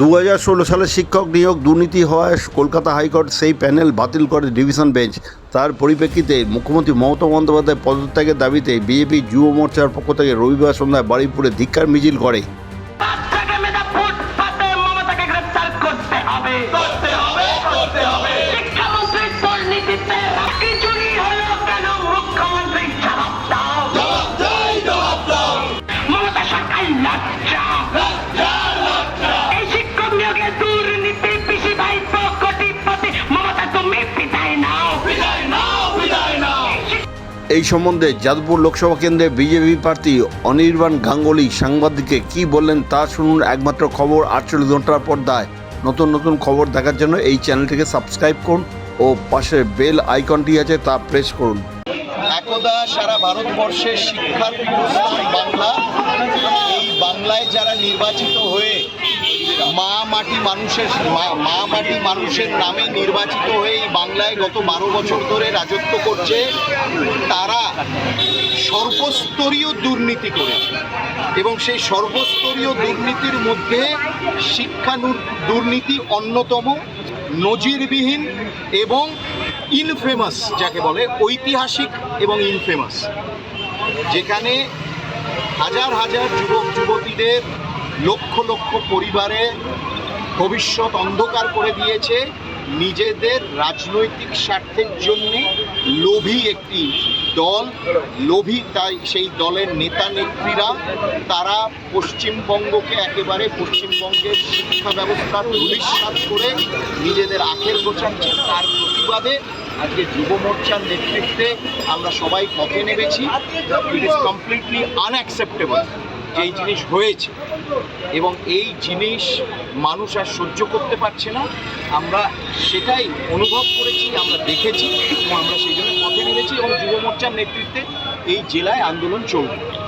দু হাজার ষোলো সালে শিক্ষক নিয়োগ দুর্নীতি হওয়ায় কলকাতা হাইকোর্ট সেই প্যানেল বাতিল করে ডিভিশন বেঞ্চ। তার পরিপ্রেক্ষিতে মুখ্যমন্ত্রী মমতা বন্দ্যোপাধ্যায় পদত্যাগের দাবিতে বিজেপি যুব মোর্চার পক্ষ থেকে রবিবার সন্ধ্যায় বাড়িপুরে ধিক্কার মিছিল করে। নিয়োগে দুর্নীতি পিসি ভাই কোটিপতি মমতা তুমি বিদায় নাও। বিদায় নাও বিদায় নাও। এই সম্বন্ধে যাদবপুর লোকসভা কেন্দ্রে বিজেপি প্রার্থী অনির্বাণ গাঙ্গুলি সাংবাদিককে কি বললেন তা শুনুন একমাত্র খবর আটচল্লিশ ঘণ্টার পর্দায়। নতুন নতুন খবর দেখার জন্য এই চ্যানেলটিকে সাবস্ক্রাইব করুন ও পাশে বেল আইকনটি আছে তা প্রেস করুন। একদা সারা ভারতবর্ষের শিক্ষার বাংলা। এই বাংলায় যারা নির্বাচিত হয়ে মা মাটি মানুষের মা- মাটি মানুষের নামে নির্বাচিত হয়ে বাংলায় গত বারো বছর ধরে রাজত্ব করছে, তারা সর্বস্তরীয় দুর্নীতি করেছে। এবং সেই সর্বস্তরীয় দুর্নীতির মধ্যে শিক্ষা দুর্নীতি অন্যতম, নজিরবিহীন এবং ইনফেমাস যাকে বলে, ঐতিহাসিক এবং ইনফেমাস যেখানে হাজার হাজার যুবক, যুবতীদের লক্ষ লক্ষ পরিবারে ভবিষ্যৎ অন্ধকার করে দিয়েছে। নিজেদের রাজনৈতিক স্বার্থের জন্য লোভী একটি দল, লোভী তাই সেই দলের নেতা নেত্রীরা, তারা পশ্চিমবঙ্গকে একেবারে পশ্চিমবঙ্গের শিক্ষা ব্যবস্থার ধুলিস্বাদ করে নিজেদের আখের গোছাচ্ছে। তার প্রতিবাদে আজকে যুব মোর্চার নেতৃত্বে আমরা সবাই পথে নেমেছি। ইট ইজ কমপ্লিটলি আনঅ্যাকসেপ্টেবল যেই জিনিস হয়েছে এবং এই জিনিস মানুষ আর সহ্য করতে পারছে না, আমরা সেটাই অনুভব করেছি, আমরা দেখেছি এবং আমরা সেই জন্য পথে নেমেছি এবং যুব মোর্চার নেতৃত্বে এই জেলায় আন্দোলন চলবে।